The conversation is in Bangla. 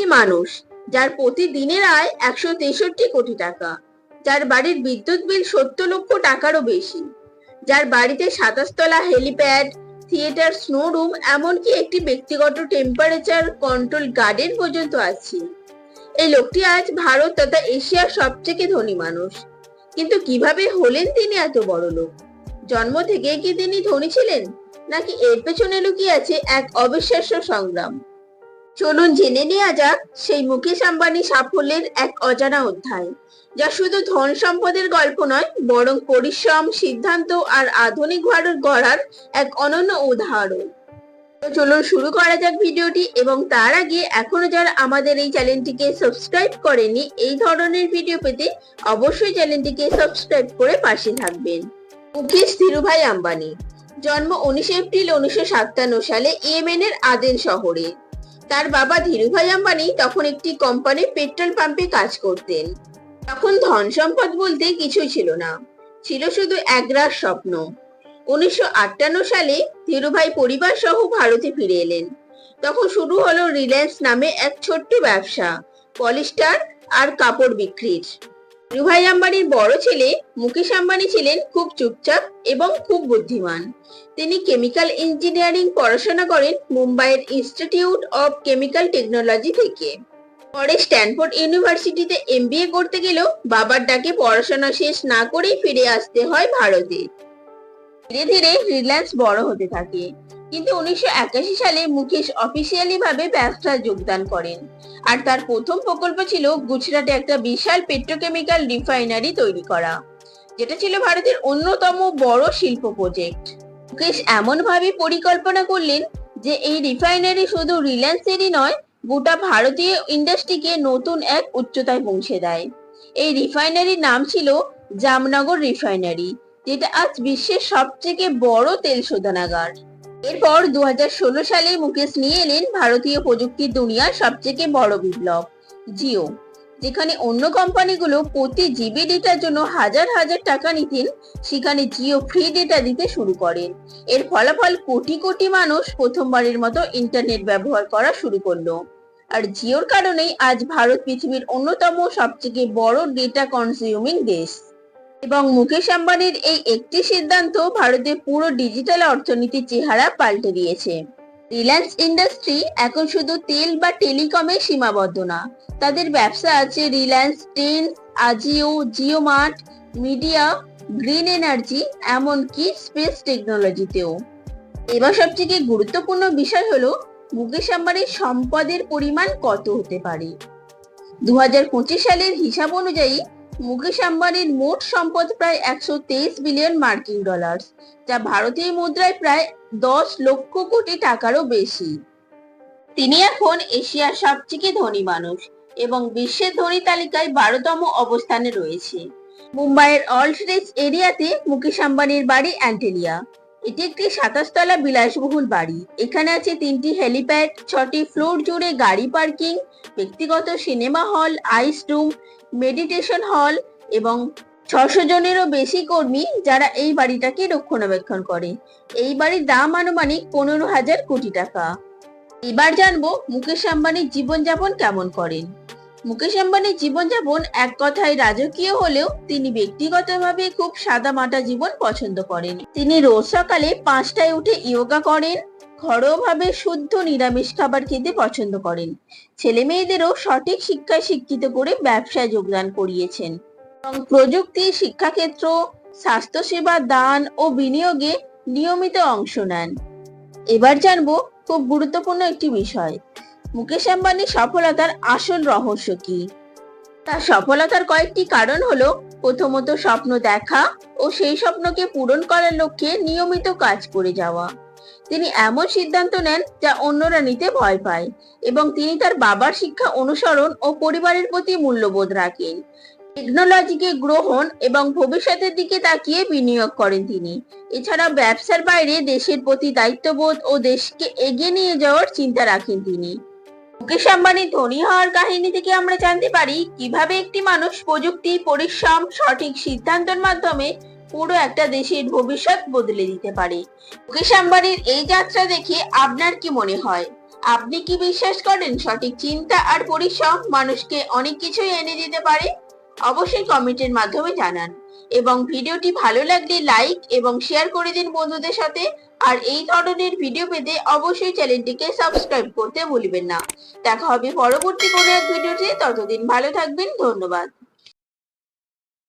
একটি মানুষ, যার প্রতিদিনের আয় একশো তেষট্টি কোটি টাকা, যার বাড়ির বিদ্যুৎ বিল সত্তর লক্ষ টাকারও বেশি, যার বাড়িতে সাতাশতলা হেলিপ্যাড থিয়েটার স্নো রুম এমনকি একটি ব্যক্তিগত টেম্পারেচার কন্ট্রোল গার্ডেন পর্যন্ত আছে। এই লোকটি আজ ভারত তথা এশিয়ার সবথেকে ধনী মানুষ। কিন্তু কীভাবে হলেন তিনি এত বড় লোক? জন্ম থেকে কি তিনি ধনী ছিলেন? নাকি এর পেছনে লুকিয়ে আছে এক অবিশ্বাস্য সংগ্রাম? চলুন জেনে নেওয়া যাক সেই মুকেশ আম্বানি সাফল্যের এক অজানা অধ্যায়, যা শুধু ধন সম্পদের গল্প নয়, বরং পরিশ্রম, সিদ্ধান্ত আর আধুনিক ভারত গড়ার এক অনন্য উদাহরণ। চলুন শুরু করা যাক ভিডিওটি, এবং তার আগে এখনও যারা আমাদের এই চ্যানেলটিকে সাবস্ক্রাইব করেনি এই ধরনের ভিডিও পেতে অবশ্যই চ্যানেলটিকে সাবস্ক্রাইব করে পাশে থাকবেন। মুকেশ ধীরুভাই আম্বানি, জন্ম উনিশে এপ্রিল উনিশশো সাতান্ন সালে ইয়েমেনের আদেন শহরে। তার বাবা ধীরুভাই আম্বানি তখন একটি কোম্পানির পেট্রোল পাম্পে কাজ করতেন। তখন ধন সম্পদ বলতে কিছুই ছিল না। ছিল শুধু একরাশ স্বপ্ন। উনিশশো আটান্ন সালে ধীরুভাই পরিবার সহ ভারতে ফিরে এলেন। তখন শুরু হলো রিলায়েন্স নামে এক ছোট্ট ব্যবসা, পলিস্টার আর কাপড় বিক্রির। ধীরুভাই আম্বানির বড় ছেলে মুকেশ আম্বানি ছিলেন খুব চুপচাপ এবং খুব বুদ্ধিমান। তিনি কেমিক্যাল ইঞ্জিনিয়ারিং পড়াশোনা করেন মুম্বাইয়ের ইনস্টিটিউট অফ কেমিক্যাল টেকনোলজি থেকে। পরে স্ট্যানফোর্ড ইউনিভার্সিটিতে এমবিএ করতে গেলেও বাবার ডাকে পড়াশোনা শেষ না করেই ফিরে আসতে হয় ভারতে। ধীরে ধীরে রিলায়েন্স বড় হতে থাকে। কিন্তু উনিশশো একাশি সালে মুকেশ অফিসিয়ালি ভাবে ব্যবসায় যোগদান করেন। আর তার প্রথম প্রকল্প ছিল গুজরাটে একটা বিশাল পেট্রোকেমিক্যাল রিফাইনারি তৈরি করা, যেটা ছিল ভারতের অন্যতম বড় শিল্প প্রজেক্ট মুকেশ এমন ভাবে পরিকল্পনা করলেন যে এই রিফাইনারি শুধু রিলায়েন্সেরই নয়, গোটা ভারতীয় ইন্ডাস্ট্রিকে নতুন এক উচ্চতায় পৌঁছে দেয়। এই রিফাইনারির নাম ছিল জামনগর রিফাইনারি যেটা আজ বিশ্বের সবথেকে বড় তেল শোধনাগার। এরপর দু সালে মুকেশ নিয়ে এলেন ভারতীয় প্রযুক্তির দুনিয়ার সবথেকে বড় বিপ্লব, জিও, যেখানে অন্য কোম্পানিগুলো প্রতি জিবি ডেটার জন্য হাজার হাজার টাকা নিতেন, সেখানে জিও ফ্রি ডেটা দিতে শুরু করেন এর ফলাফল কোটি কোটি মানুষ প্রথমবারের মতো ইন্টারনেট ব্যবহার করা শুরু করল। আর জিওর কারণেই আজ ভারত পৃথিবীর অন্যতম সবথেকে বড় ডেটা কনজিউমিং দেশ। এবং মুকেশ আম্বানির এই একটি সিদ্ধান্ত ভারতের পুরো ডিজিটাল অর্থনীতির চেহারা পাল্টে দিয়েছে। রিলায়েন্স ইন্ডাস্ট্রি এখন শুধু তেল বা টেলিকমে সীমাবদ্ধ না, তাদের ব্যবসা আছে Reliance Trends Ajio Jio Mart media green energy এমনকি স্পেস টেকনোলজিতেও এবার সবথেকে গুরুত্বপূর্ণ বিষয় হলো, মুকেশ আম্বানির সম্পদের পরিমাণ কত হতে পারে? দু হাজার পঁচিশ সালের হিসাব অনুযায়ী মুকেশ আম্বানির মোট সম্পদ প্রায় একশো তেইশ বিলিয়ন মার্কিন ডলার, যা ভারতীয় মুদ্রায় প্রায় দশ লক্ষ কোটি টাকারও বেশি। তিনি এখন এশিয়ার সবথেকে ধনী মানুষ এবং বিশ্বের ধনী তালিকায় বারোতম অবস্থানে রয়েছে। মুম্বাইয়ের অল্ট রিচ এরিয়াতে মুকেশ আম্বানির বাড়ি অ্যান্টেলিয়া। এটি একটি সাতাশতলা বিলাসবহুল বাড়ি। এখানে আছে তিনটি হেলিপ্যাড, ছটি ফ্লোর জুড়ে গাড়ি পার্কিং, ব্যক্তিগত সিনেমা হল, আইস রুম, মেডিটেশন হল এবং ছশো জনেরও বেশি কর্মী যারা এই বাড়িটাকে রক্ষণাবেক্ষণ করে। এই বাড়ির দাম আনুমানিক পনেরো হাজার কোটি টাকা। এবার জানব মুকেশ আম্বানির জীবনযাপন কেমন করেন। মুকেশ আম্বানির জীবনযাপন এক কথায় রাজকীয় হলেও তিনি ব্যক্তিগতভাবে খুব সাদামাটা জীবন পছন্দ করেন। তিনি রোজ সকালে পাঁচটায় উঠে ইয়োগা করেন, ঘরোয়াভাবে শুদ্ধ নিরামিষ খাবার খেতে পছন্দ করেন। ছেলে মেয়েদেরও সঠিক শিক্ষায় শিক্ষিত করে ব্যবসায় যোগদান করিয়েছেন। এবং প্রযুক্তি, শিক্ষাক্ষেত্র, স্বাস্থ্যসেবা, দান ও বিনিয়োগে নিয়মিত অংশ নেন। এবার জানব খুব গুরুত্বপূর্ণ একটি বিষয়। মুকেশ আম্বানির সফলতার আসল রহস্য কি? তার সফলতার কয়েকটি কারণ হলো, প্রথমত স্বপ্ন দেখা ও সেই স্বপ্নকে পূরণ করার লক্ষ্যে নিয়মিত কাজ করে যাওয়া। তিনি এমন সিদ্ধান্ত নেন যা অন্যরা নিতে ভয় পায় এবং তিনি তার বাবার শিক্ষা অনুসরণ ও পরিবারের প্রতি মূল্যবোধ রাখেন। টেকনোলজিকে গ্রহণ এবং ভবিষ্যতের দিকে তাকিয়ে বিনিয়োগ করেন তিনি। এছাড়া ব্যবসার বাইরে দেশের প্রতি দায়িত্ববোধ ও দেশকে এগিয়ে নিয়ে যাওয়ার চিন্তা রাখেন তিনি। মুকেশ আম্বানি ধনী হওয়ার কাহিনী থেকে আমরা জানতে পারি কীভাবে একটি মানুষ প্রযুক্তি, পরিশ্রম, সঠিক সিদ্ধান্তের মাধ্যমে পুরো একটা দেশের ভবিষ্যৎ বদলে দিতে পারে। মুকেশ আম্বানির এই যাত্রা দেখে আপনার কি মনে হয়? আপনি কি বিশ্বাস করেন সঠিক চিন্তা আর পরিশ্রম মানুষকে অনেক কিছুই এনে দিতে পারে? অবশ্যই কমেন্টের মাধ্যমে জানান। এবং ভিডিওটি ভালো লাগলে লাইক এবং শেয়ার করে দিন বন্ধুদের সাথে। আর এই ধরনের ভিডিও পেতে অবশ্যই চ্যানেলটিকে সাবস্ক্রাইব করতে ভুলবেন না। দেখা হবে পরবর্তী কোনো এক ভিডিওতে ততদিন ভালো থাকবেন, ধন্যবাদ।